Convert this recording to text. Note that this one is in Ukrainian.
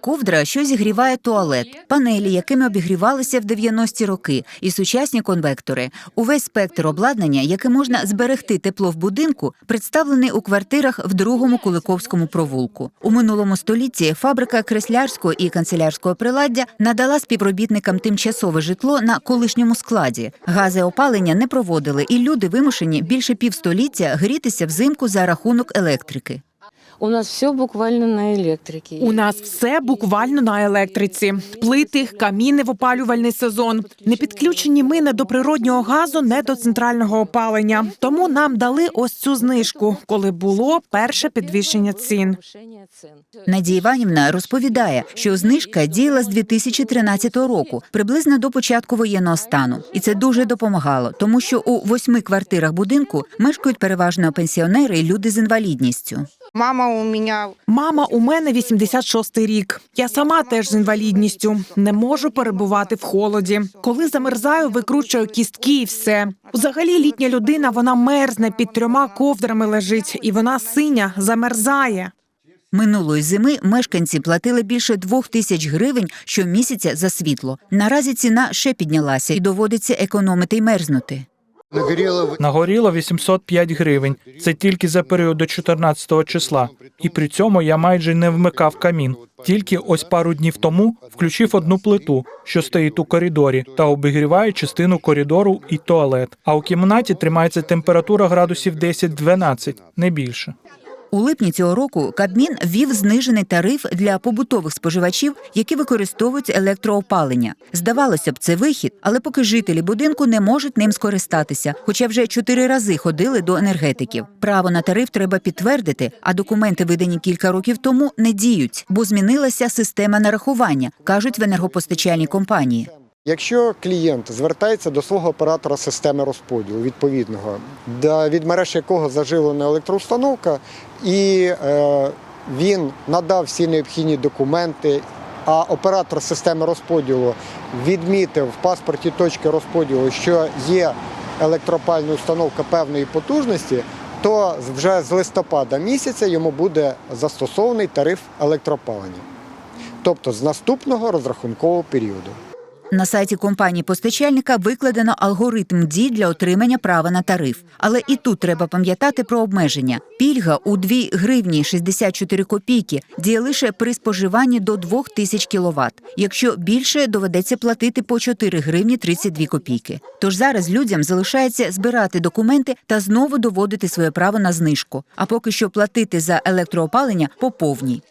Ковдра, що зігріває туалет, панелі, якими обігрівалися в 90-ті роки, і сучасні конвектори. Увесь спектр обладнання, яке можна зберегти тепло в будинку, представлений у квартирах в другому Куликовському провулку. У минулому столітті фабрика креслярського і канцелярського приладдя надала співробітникам тимчасове житло на колишньому складі. Гази опалення не проводили, і люди вимушені більше півстоліття грітися взимку за рахунок електрики. У нас все буквально на електриці. У нас все буквально на електриці: плити, каміни в опалювальний сезон. Не підключені ми не до природнього газу, не до центрального опалення. Тому нам дали ось цю знижку, коли було перше підвищення цін. Надія Іванівна розповідає, що знижка діяла з 2013 року, приблизно до початку воєнного стану, і це дуже допомагало, тому що у восьми квартирах будинку мешкають переважно пенсіонери і люди з інвалідністю. Мама у меня Мама у мене 86-й рік. Я сама теж з інвалідністю. Не можу перебувати в холоді. Коли замерзаю, викручую кістки і все. Взагалі, літня людина вона мерзне під трьома ковдрами лежить, і вона синя замерзає. Минулої зими мешканці платили більше двох тисяч гривень щомісяця за світло. Наразі ціна ще піднялася і доводиться економити й мерзнути. Нагоріло Нагоріло 805 гривень. Це тільки за період до 14 числа. І при цьому я майже не вмикав камін. Тільки ось пару днів тому включив одну плиту, що стоїть у коридорі, та обігріває частину коридору і туалет. А у кімнаті тримається температура градусів 10-12, не більше. У липні цього року Кабмін ввів знижений тариф для побутових споживачів, які використовують електроопалення. Здавалося б, це вихід, але поки жителі будинку не можуть ним скористатися, хоча вже чотири рази ходили до енергетиків. Право на тариф треба підтвердити, а документи, видані кілька років тому, не діють, бо змінилася система нарахування, кажуть в енергопостачальній компанії. Якщо клієнт звертається до свого оператора системи розподілу відповідного, від мереж якого заживлена електроустановка, і е, він надав всі необхідні документи, а оператор системи розподілу відмітив в паспорті точки розподілу, що є електропальна установка певної потужності, то вже з листопада місяця йому буде застосований тариф електропалення, тобто з наступного розрахункового періоду. На сайті компанії постачальника викладено алгоритм дій для отримання права на тариф. Але і тут треба пам'ятати про обмеження. Пільга у 2 гривні 64 копійки діє лише при споживанні до 2000 кВт. Якщо більше, доведеться платити по 4 гривні 32 копійки. Тож зараз людям залишається збирати документи та знову доводити своє право на знижку. А поки що платити за електроопалення по повній.